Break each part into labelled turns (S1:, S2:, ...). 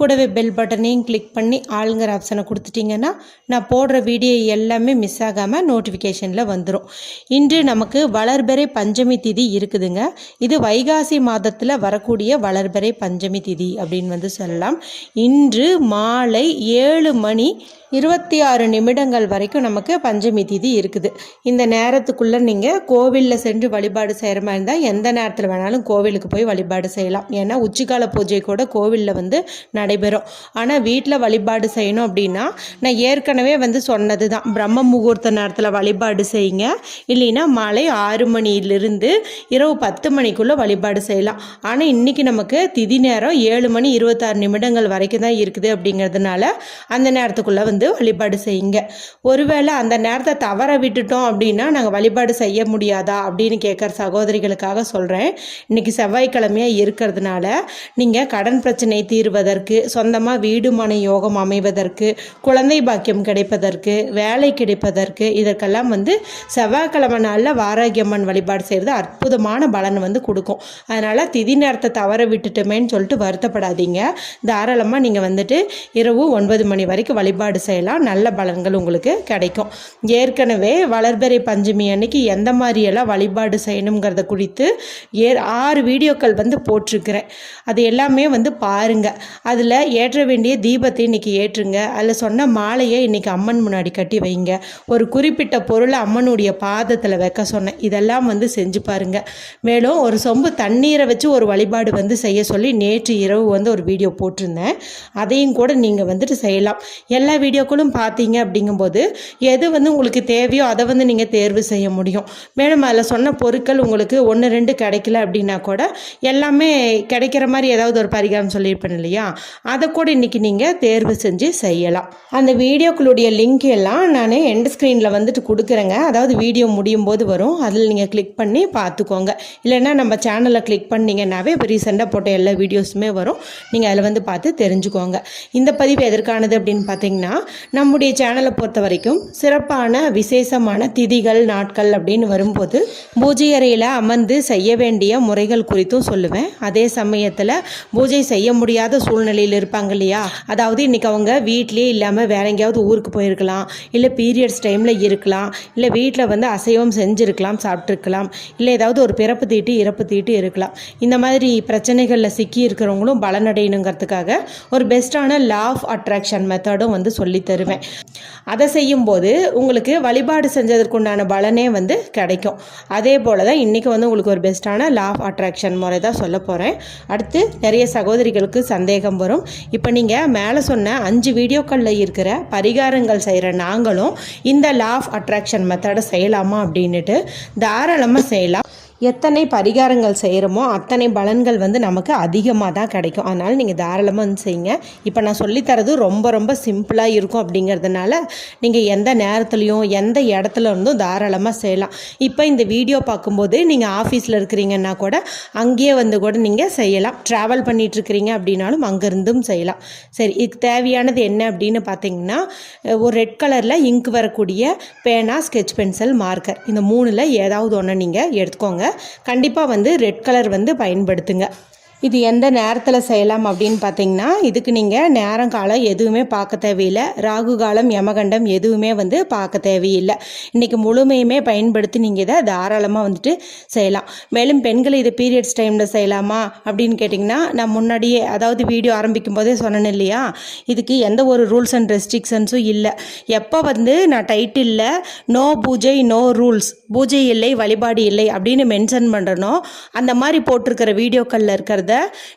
S1: கூடவே பெல் பட்டனையும் கிளிக் பண்ணி ஆளுங்கிற ஆப்ஷனை கொடுத்துட்டிங்கன்னா நான் போடுற வீடியோ எல்லாமே மிஸ் ஆகாமல் நோட்டிஃபிகேஷனில் வந்துடும் இன்று நமக்கு வளர்பறை பஞ்சமி திதி இருக்குதுங்க. இது வைகாசி மாதத்தில் வரக்கூடிய வளர்பிறை பஞ்சமி திதி அப்படின்னு வந்து சொல்லலாம். இன்று மாலை ஏழு மணி இருபத்தி ஆறு நிமிடங்கள் வரைக்கும் நமக்கு பஞ்சமி திதி இருக்குது. இந்த நேரத்துக்குள்ளே நீங்கள் கோவிலில் சென்று வழிபாடு செய்கிற மாதிரி இருந்தால் எந்த நேரத்தில் வேணாலும் கோவிலுக்கு போய் வழிபாடு செய்யலாம். ஏன்னா உச்சிக்கால பூஜை கூட கோவிலில் வந்து நடைபெறும். ஆனால் வீட்டில் வழிபாடு செய்யணும் அப்படின்னா நான் ஏற்கனவே வந்து சொன்னது தான் பிரம்ம முகூர்த்த நேரத்தில் வழிபாடு செய்யுங்க. இல்லைன்னா மாலை ஆறு மணியிலிருந்து இரவு பத்து மணிக்குள்ளே வழிபாடு செய்யலாம். ஆனால் இன்றைக்கி நமக்கு திதி நேரம் ஏழு மணி இருபத்தாறு நிமிடங்கள் வரைக்கும் தான் இருக்குது அப்படிங்கிறதுனால அந்த நேரத்துக்குள்ளே வந்து வழிபாடு செய்யுங்க. ஒருவேளை அந்த நேரத்தை தவற விட்டுட்டோம் அப்படின்னா நாங்கள் வழிபாடு செய்ய முடியாதா அப்படின்னு கேட்குற சகோதரிகளுக்காக சொல்கிறேன் இன்றைக்கி செவ்வாய்க்கிழமையாக இருக்கிறதுனால நீங்கள் கடன் பிரச்சனை தீர்வதற்கு சொந்தமாக வீடு மனை யோகம் அமைவதற்கு குழந்தை பாக்கியம் கிடைப்பதற்கு வேலை கிடைப்பதற்கு இதற்கெல்லாம் வந்து செவ்வாய்க்கிழமை நாளில் வாராகியம்மன் வழிபாடு செய்கிறது அற்புதமான பலன் வந்து கொடுக்கும். அதனால் திதி நேரத்தை தவற விட்டுட்டோமேன்னு சொல்லிட்டு வருத்தப்படாதீங்க. தாராளமாக நீங்கள் வந்துட்டு இரவு ஒன்பது மணி வரைக்கும் வழிபாடு செய்யலாம். நல்ல பலன்கள் உங்களுக்கு கிடைக்கும். ஏற்கனவே வளர்பெறை பஞ்சமி அன்னைக்கு எந்த மாதிரியெல்லாம் வழிபாடு செய்யணுங்கிறத குறித்து ஏ ஆறு வீடியோக்கள் வந்து போட்டிருக்கிறேன். அது எல்லாமே வந்து பாருங்கள் அது அதில் ஏற்ற வேண்டிய தீபத்தை இன்றைக்கி ஏற்றுங்க. அதில் சொன்ன மாலையை இன்றைக்கி அம்மன் முன்னாடி கட்டி வைங்க. ஒரு குறிப்பிட்ட பொருளை அம்மனுடைய பாதத்தில் வைக்க சொன்னேன் இதெல்லாம் வந்து செஞ்சு பாருங்கள் மேலும் ஒரு சொம்பு தண்ணீரை வச்சு ஒரு வழிபாடு வந்து செய்ய சொல்லி நேற்று இரவு வந்து ஒரு வீடியோ போட்டிருந்தேன். அதையும் கூட நீங்கள் வந்துட்டு செய்யலாம். எல்லா வீடியோக்களும் பார்த்தீங்க அப்படிங்கும்போது எது வந்து உங்களுக்கு தேவையோ அதை வந்து நீங்கள் தேர்வு செய்ய முடியும். மேலும் அதில் சொன்ன பொருட்கள் உங்களுக்கு ஒன்று ரெண்டு கிடைக்கல அப்படின்னா கூட எல்லாமே கிடைக்கிற மாதிரி ஏதாவது ஒரு பரிகாரம் சொல்லியிருப்பேன் இல்லையா? அதை கூட இன்றைக்கி நீங்கள் தேர்வு செஞ்சு செய்யலாம். அந்த வீடியோக்களுடைய லிங்க் எல்லாம் நான் எண்ட் ஸ்க்ரீனில் வந்துட்டு கொடுக்குறேங்க. அதாவது வீடியோ முடியும் போது வரும். அதில் நீங்கள் கிளிக் பண்ணி பார்த்துக்கோங்க. இல்லைன்னா நம்ம சேனலில் கிளிக் பண்ணிங்கன்னாவே இப்போ ரீசெண்டாக போட்ட எல்லா வீடியோஸுமே வரும். நீங்கள் அதில் வந்து பார்த்து தெரிஞ்சுக்கோங்க. இந்த பதிவு எதற்கானது அப்படின்னு பார்த்தீங்கன்னா நம்முடைய சேனலை பொறுத்த வரைக்கும் சிறப்பான விசேஷமான திதிகள் நாட்கள் அப்படின்னு வரும்போது பூஜை அறையில் அமர்ந்து செய்ய வேண்டிய முறைகள் குறித்தும் சொல்லுவேன். அதே சமயத்தில் பூஜை செய்ய முடியாத சூழ்நிலை வேலையில் இருப்பாங்க இல்லையா? அதாவது இன்றைக்கி அவங்க வீட்லேயே இல்லாமல் வேற எங்கேயாவது ஊருக்கு போயிருக்கலாம் இல்லை பீரியட்ஸ் டைமில் இருக்கலாம் இல்லை வீட்டில் வந்து அசைவம் செஞ்சுருக்கலாம் சாப்பிட்ருக்கலாம் இல்லை ஏதாவது ஒரு பிறப்பு தீட்டு இறப்பு தீட்டு இருக்கலாம். இந்த மாதிரி பிரச்சனைகளில் சிக்கி இருக்கிறவங்களும் பலனடையணுங்கிறதுக்காக ஒரு பெஸ்ட்டான லா ஆஃப் அட்ராக்ஷன் மெத்தடும் வந்து சொல்லி தருவேன். அதை செய்யும்போது உங்களுக்கு வழிபாடு செஞ்சதற்குண்டான பலனே வந்து கிடைக்கும். அதே போல் தான் இன்றைக்கி வந்து உங்களுக்கு ஒரு பெஸ்ட்டான லா ஆஃப் அட்ராக்ஷன் முறை தான் சொல்ல போகிறேன் அடுத்து நிறைய சகோதரிகளுக்கு சந்தேகம் வரும். இப்போ நீங்கள் மேலே சொன்ன அஞ்சு வீடியோக்களில் இருக்கிற பரிகாரங்கள் செய்கிற நாங்களும் இந்த லா ஆஃப் அட்ராக்ஷன் மெத்தடை செய்யலாமா அப்படின்னுட்டு தாராளமாக செய்யலாம். எத்தனை பரிகாரங்கள் செய்கிறோமோ அத்தனை பலன்கள் வந்து நமக்கு அதிகமாக தான் கிடைக்கும். அதனால் நீங்கள் தாராளமாக வந்து செய்யுங்க. இப்போ நான் சொல்லித்தரது ரொம்ப ரொம்ப சிம்பிளாக இருக்கும் அப்படிங்கிறதுனால நீங்கள் எந்த நேரத்துலையும் எந்த இடத்துல இருந்தும் தாராளமாக செய்யலாம். இப்போ இந்த வீடியோ பார்க்கும்போது நீங்கள் ஆஃபீஸில் இருக்கிறீங்கன்னா கூட அங்கேயே வந்து கூட நீங்கள் செய்யலாம். ட்ராவல் பண்ணிகிட்ருக்கிறீங்க அப்படின்னாலும் அங்கேருந்தும் செய்யலாம். சரி இதுக்கு தேவையானது என்ன அப்படின்னு பார்த்தீங்கன்னா ஒரு ரெட் கலரில் இங்க் வரக்கூடிய பேனா ஸ்கெட்ச் பென்சில் மார்க்கர் இந்த மூணில் ஏதாவது ஒன்று நீங்கள் எடுத்துக்கோங்க. கண்டிப்பாக வந்து ரெட் கலர் வந்து பயன்படுத்துங்க. இது எந்த நேரத்தில் செய்யலாம் அப்படின்னு பார்த்தீங்கன்னா இதுக்கு நீங்கள் நேரம் காலம் எதுவுமே பார்க்க தேவையில்லை. ராகு காலம் யமகண்டம் எதுவுமே வந்து பார்க்க தேவையில்லை. இன்றைக்கி முழுமையுமே பயன்படுத்தி நீங்கள் இதை தாராளமாக வந்துட்டு செய்யலாம். மேலும் பெண்கள் இது பீரியட்ஸ் டைமில் செய்யலாமா அப்படின்னு கேட்டிங்கன்னா நான் முன்னாடியே அதாவது வீடியோ ஆரம்பிக்கும் போதே சொன்னேன் இல்லையா? இதுக்கு எந்த ஒரு ரூல்ஸ் அண்ட் ரெஸ்ட்ரிக்ஷன்ஸும் இல்லை. எப்போ வந்து நான் டைட்டிலில் நோ பூஜை நோ ரூல்ஸ் பூஜை இல்லை வழிபாடு இல்லை அப்படின்னு மென்ஷன் பண்ணுறனோ அந்த மாதிரி போட்டிருக்கிற வீடியோக்களில் இருக்கிறது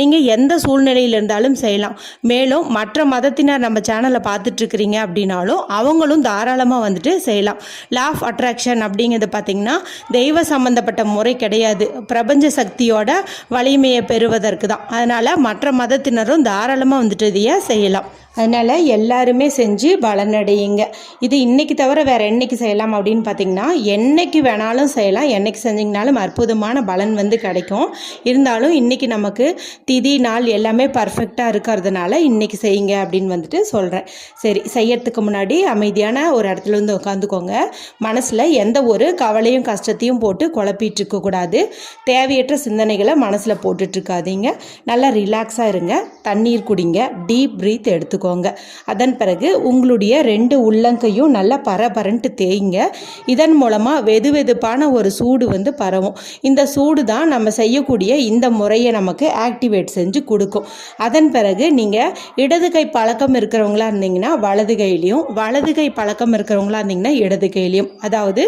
S1: நீங்கள் எந்த சூழ்நிலையில் இருந்தாலும் செய்யலாம். மேலும் மற்ற மதத்தினர் நம்ம சேனலை பார்த்துட்ருக்கிறீங்க அப்படின்னாலும் அவங்களும் தாராளமாக வந்துட்டு செய்யலாம். லா ஆஃப் அட்ராக்ஷன் அப்படிங்கிறது பார்த்திங்கன்னா தெய்வ சம்பந்தப்பட்ட முறை கிடையாது. பிரபஞ்ச சக்தியோட வலிமையை பெறுவதற்கு தான் அதனால் மற்ற மதத்தினரும் தாராளமாக வந்துட்டு இதையே செய்யலாம். அதனால் எல்லாருமே செஞ்சு பலனடையுங்க. இது இன்றைக்கி தவிர வேறு என்னைக்கு செய்யலாம் அப்படின்னு பார்த்தீங்கன்னா என்னைக்கு வேணாலும் செய்யலாம். என்னைக்கு செஞ்சிங்கனாலும் அற்புதமான பலன் வந்து கிடைக்கும். இருந்தாலும் இன்றைக்கி நமக்கு திதி நாள் எல்லாமே பர்ஃபெக்டாக இருக்கிறதுனால இன்றைக்கி செய்யுங்க அப்படின்னு வந்துட்டு சொல்கிறேன் சரி செய்யறதுக்கு முன்னாடி அமைதியான ஒரு இடத்துல வந்து உட்காந்துக்கோங்க மனசில் எந்த ஒரு கவலையும் கஷ்டத்தையும் போட்டு குழப்பிட்டு இருக்கக்கூடாது தேவையற்ற சிந்தனைகளை மனசில் போட்டுட்ருக்காதீங்க நல்லா ரிலாக்ஸாக இருங்க. தண்ணீர் குடிங்க. டீப் ப்ரீத் எடுத்துக்கோங்க. அதன் பிறகு உங்களுடைய ரெண்டு உள்ளங்கையும் நல்லா பரபரன்ட்டு தேய்ங்க. இதன் மூலமாக வெது வெதுப்பான ஒரு சூடு வந்து பரவும். இந்த சூடு தான் நம்ம செய்யக்கூடிய இந்த முறையை நமக்கு ஆக்டிவேட் செஞ்சு கொடுக்கும். அதன் பிறகு நீங்கள் இடது கை பழக்கம் இருக்கிறவங்களா இருந்தீங்கன்னா வலது கையிலையும் வலது கை பழக்கம் இருக்கிறவங்களா இருந்தீங்கன்னா இடது கையிலையும். அதாவது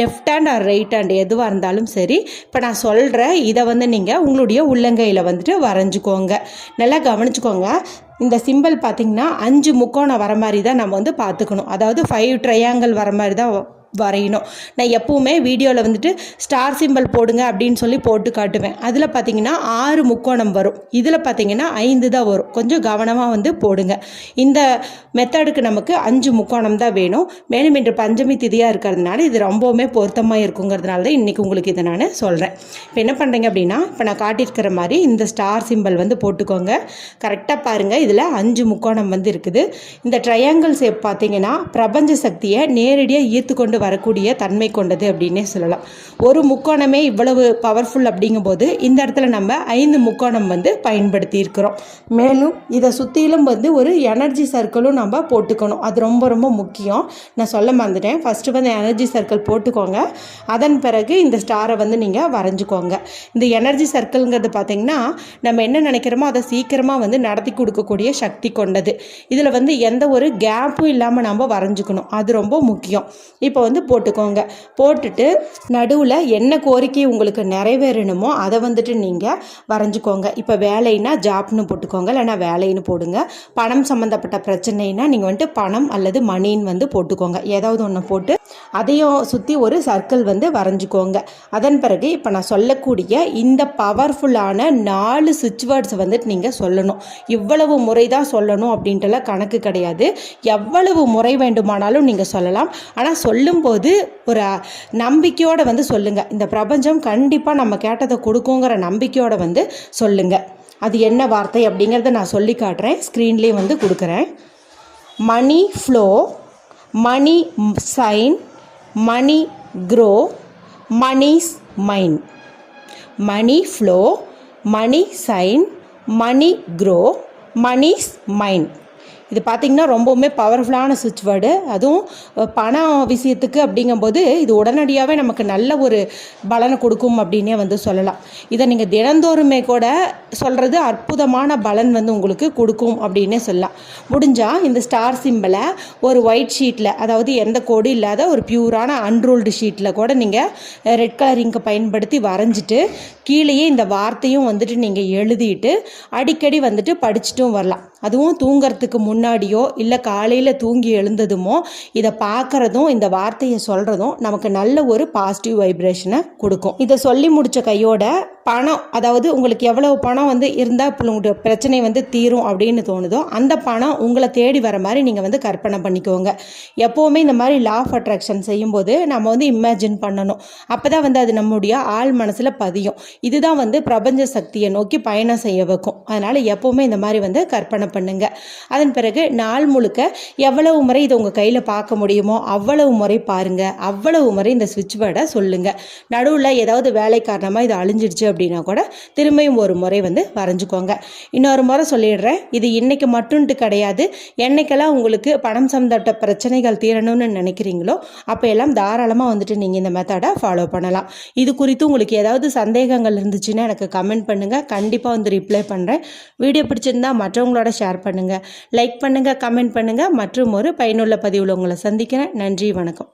S1: left hand or right hand எதுவாக இருந்தாலும் சரி இப்போ நான் சொல்கிறேன் இதை வந்து நீங்கள் உங்களுடைய உள்ளங்கையில் வந்துட்டு வரைஞ்சிக்கோங்க. நல்லா கவனிச்சுக்கோங்க. இந்த சிம்பிள் பார்த்திங்கன்னா அஞ்சு முக்கோணம் வர மாதிரி தான் நம்ம வந்து பார்த்துக்கணும். அதாவது ஃபைவ் ட்ரையாங்கிள் வர மாதிரி தான் வரையணும். நான் எப்போவுமே வீடியோவில் வந்துட்டு ஸ்டார் சிம்பிள் போடுங்க அப்படின்னு சொல்லி போட்டு காட்டுவேன். அதில் பார்த்தீங்கன்னா ஆறு முக்கோணம் வரும். இதில் பார்த்தீங்கன்னா ஐந்து தான் வரும். கொஞ்சம் கவனமாக வந்து போடுங்க. இந்த மெத்தடுக்கு நமக்கு அஞ்சு முக்கோணம் தான் வேணும். மேலும் இன்று பஞ்சமி திதியாக இருக்கிறதுனால இது ரொம்பவுமே பொருத்தமாக இருக்குங்கிறதுனால தான் இன்றைக்கி உங்களுக்கு இதை நான் சொல்கிறேன் இப்போ என்ன பண்ணுறீங்க அப்படின்னா இப்போ நான் காட்டியிருக்கிற மாதிரி இந்த ஸ்டார் சிம்பிள் வந்து போட்டுக்கோங்க. கரெக்டாக பாருங்கள் இதில் அஞ்சு முக்கோணம் வந்து இருக்குது. இந்த ட்ரையாங்கிள் ஷேப் பார்த்தீங்கன்னா பிரபஞ்ச சக்தியை நேரடியாக ஈர்த்து கொண்டு வரக்கூடிய தன்மை கொண்டது அப்படின்னே சொல்லலாம். ஒரு முக்கோணமே இவ்வளவு பவர்ஃபுல் அப்படிங்கும்போது இந்த இடத்துல நம்ம ஐந்து முக்கோணம் வந்து பயன்படுத்தி இருக்கிறோம் மேலும் இதை சுற்றிலும் வந்து ஒரு எனர்ஜி சர்க்கிளும் நம்ம போட்டுக்கணும். அது ரொம்ப ரொம்ப முக்கியம். நான் சொல்ல மறந்துட்டேன். ஃபஸ்ட்டு வந்து எனர்ஜி சர்க்கிள் போட்டுக்கோங்க. அதன் பிறகு இந்த ஸ்டாரை வந்து நீங்கள் வரைஞ்சிக்கோங்க. இந்த எனர்ஜி சர்க்கிள்ங்கிறது பார்த்திங்கன்னா நம்ம என்ன நினைக்கிறோமோ அதை சீக்கிரமாக வந்து நடத்தி கொடுக்கக்கூடிய சக்தி கொண்டது. இதில் வந்து எந்த ஒரு கேப்பும் இல்லாமல் நம்ம வரைஞ்சிக்கணும். அது ரொம்ப முக்கியம். இப்போ வந்து போட்டுக்கோங்க. போட்டுட்டு நடுவில் என்ன கோரிக்கை உங்களுக்கு நிறைவேறணுமோ அதை வந்துட்டு நீங்கள் வரைஞ்சிக்கோங்க. இப்போ வேலைன்னா ஜாப்னு போட்டுக்கோங்க இல்லைனா வேலைன்னு போடுங்க. பணம் சம்மந்தப்பட்ட பிரச்சனைனா நீங்கள் வந்துட்டு பணம் அல்லது மணின்னு வந்து போட்டுக்கோங்க. ஏதாவது ஒன்று போட்டு அதையும் சுற்றி ஒரு சர்க்கிள் வந்து வரைஞ்சிக்கோங்க. அதன் பிறகு இப்போ நான் சொல்லக்கூடிய இந்த பவர்ஃபுல்லான நாலு சுவிட்ச் வேர்ட்ஸ் வந்துட்டு நீங்கள் சொல்லணும். இவ்வளவு முறை தான் சொல்லணும் அப்படின்ட்டுலாம் கணக்கு கிடையாது. எவ்வளவு முறை வேண்டுமானாலும் நீங்கள் சொல்லலாம். ஆனால் சொல்லும் சொல்லும்போது ஒரு நம்பிக்கையோடு வந்து சொல்லுங்கள் இந்த பிரபஞ்சம் கண்டிப்பாக நம்ம கேட்டதை கொடுக்குங்கிற நம்பிக்கையோடு வந்து சொல்லுங்கள் அது என்ன வார்த்தை அப்படிங்கிறத நான் சொல்லி காட்டுறேன். ஸ்க்ரீன்லேயே வந்து கொடுக்குறேன். Money flow money sign money grow moneys mine. Money flow money sign money grow moneys mine. இது பார்த்திங்கன்னா ரொம்பவுமே பவர்ஃபுல்லான சுவிட்ச் வேர்டு அதுவும் பணம் விஷயத்துக்கு அப்படிங்கும்போது இது உடனடியாகவே நமக்கு நல்ல ஒரு பலனை கொடுக்கும் அப்படின்னே வந்து சொல்லலாம். இதை நீங்கள் தினந்தோறுமே கூட சொல்கிறது அற்புதமான பலன் வந்து உங்களுக்கு கொடுக்கும் அப்படின்னே சொல்லலாம். முடிஞ்சால் இந்த ஸ்டார் சிம்பிளை ஒரு ஒயிட் ஷீட்டில் அதாவது எந்த கோடு இல்லாத ஒரு பியூரான அன்ரூல்டு ஷீட்டில் கூட நீங்கள் ரெட் கலர் இங்கை பயன்படுத்தி வரைஞ்சிட்டு கீழேயே இந்த வார்த்தையும் வந்துட்டு நீங்கள் எழுதிட்டு அடிக்கடி வந்துட்டு படிச்சுட்டும் வரலாம். அதுவும் தூங்கிறதுக்கு முன்னாடியோ இல்லை காலையில் தூங்கி எழுந்ததுமோ இதை பார்க்குறதும் இந்த வார்த்தையை சொல்கிறதும் நமக்கு நல்ல ஒரு பாசிட்டிவ் வைப்ரேஷனை கொடுக்கும். இதை சொல்லி முடித்த கையோட பணம் அதாவது உங்களுக்கு எவ்வளவு பணம் வந்து இருந்தால் இப்போ உங்களுடைய பிரச்சனை வந்து தீரும் அப்படின்னு தோணுதோ அந்த பணம் உங்களை தேடி வர மாதிரி நீங்கள் வந்து கற்பனை பண்ணிக்கோங்க. எப்போவுமே இந்த மாதிரி லா ஆஃப் அட்ராக்ஷன் செய்யும்போது நம்ம வந்து இமேஜின் பண்ணணும். அப்போ தான் வந்து அது நம்முடைய ஆள் மனசில் பதியும். இதுதான் வந்து பிரபஞ்ச சக்தியை நோக்கி பயணம் செய்ய வைக்கும். அதனால் எப்போவுமே இந்த மாதிரி வந்து கற்பனை பண்ணுங்க. அதன் பிறகு நாள் முழுக்க எவ்வளவு முறை இதை உங்கள் கையில் பார்க்க முடியுமோ அவ்வளவு முறை பாருங்கள் அவ்வளவு முறை இந்த சுவிட்ச் பேர்டை சொல்லுங்கள் நடுவில் ஏதாவது வேலை காரணமாக இது அழிஞ்சிடுச்சு அப்படின்னா அப்படின்னா கூட திரும்பியும் ஒரு முறை வந்து வரைஞ்சிக்கோங்க. இன்னொரு முறை சொல்லிடுறேன். இது இன்னைக்கு மட்டும்ட்டு கிடையாது. என்னைக்கெல்லாம் உங்களுக்கு பணம் சம்பந்தப்பட்ட பிரச்சனைகள் தீரணும்னு நினைக்கிறீங்களோ அப்போ எல்லாம் தாராளமாக வந்துட்டு நீங்கள் இந்த மெத்தடை ஃபாலோ பண்ணலாம். இது குறித்து உங்களுக்கு ஏதாவது சந்தேகங்கள் இருந்துச்சுன்னா எனக்கு கமெண்ட் பண்ணுங்கள் கண்டிப்பாக வந்து ரிப்ளை பண்ணுறேன் வீடியோ பிடிச்சிருந்தா மற்றவங்களோட ஷேர் பண்ணுங்கள் லைக் பண்ணுங்கள் கமெண்ட் பண்ணுங்கள் மற்றும் ஒரு பயனுள்ள பதிவில் உங்களை சந்திக்கிறேன். நன்றி வணக்கம்.